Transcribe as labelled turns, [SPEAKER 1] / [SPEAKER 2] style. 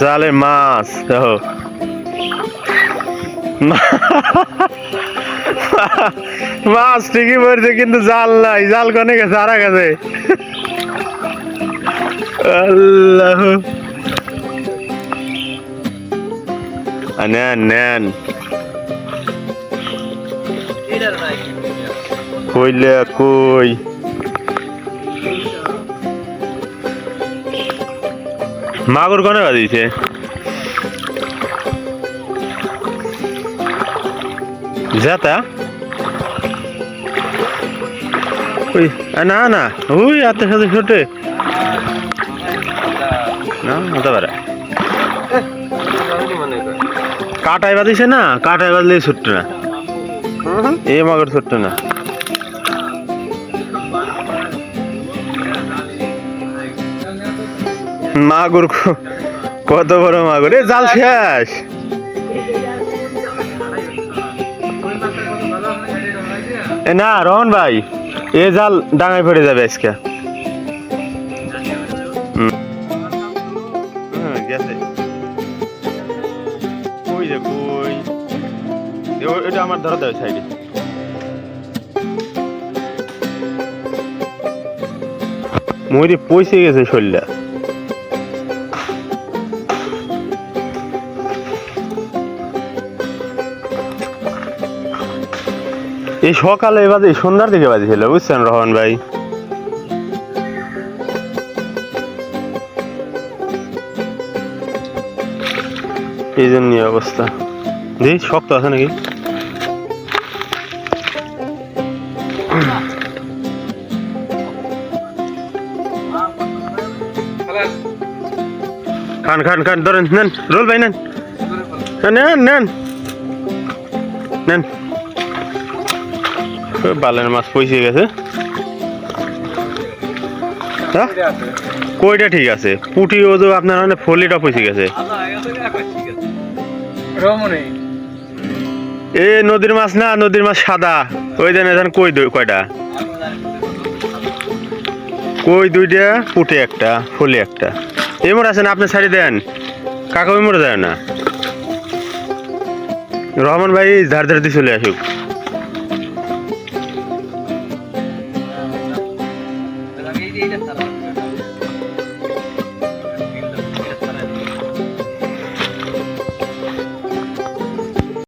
[SPEAKER 1] জালে মাছ দেখো। মাছ ঠিকই পড়ছে কিন্তু জাল নাই। জাল কনে গেছে আরা গেছে। আল্লাহ। নেন নেন। কইলে কই? মাগুর কনে বাজিছে যাতা? ওই না না ওই আতে সাথে ছোটে। না হতে পারে। কাটায় বাজিছে না কাটায় বাজলে ছোট্ট না। এ মাগুর ছোট্ট না। মাগুর কত বড় মাগুর? এ জাল শেষ। না রহন ভাই, এ জাল ডাঙায় পড়ে যাবে আজকে। কই এটা আমার ধরা দেয় সাইডে। ময়ূরে পয়সে গেছে শরীরটা। এই সকালে বাজে সন্ধ্যার দিকে বাজেছিল, বুঝছেন রহমান ভাই? এই জন্য এই অবস্থা। দেখি শক্ত আছে নাকি? খান খান খান, ধরেন, নেন, রোল ভাই, নেন। নেন নেন। নেন। ওই বালের মাছ পয়সে গেছে। হ্যাঁ? কইটা ঠিক আছে? পুটি ও তো আপনার মানে ফলিটা পয়সে গেছে। এ নদীর মাছ না নদীর মাছ সাদা। ওই দেন এখানে কই দুই কয়টা? কই দুইটা? পুটি একটা ফলি একটা। এমর আছেন আপনি ছাড়ি দেন। কাকা ওই মরে যায় না। রহমান ভাই ধার ধার দিয়ে চলে আসুক।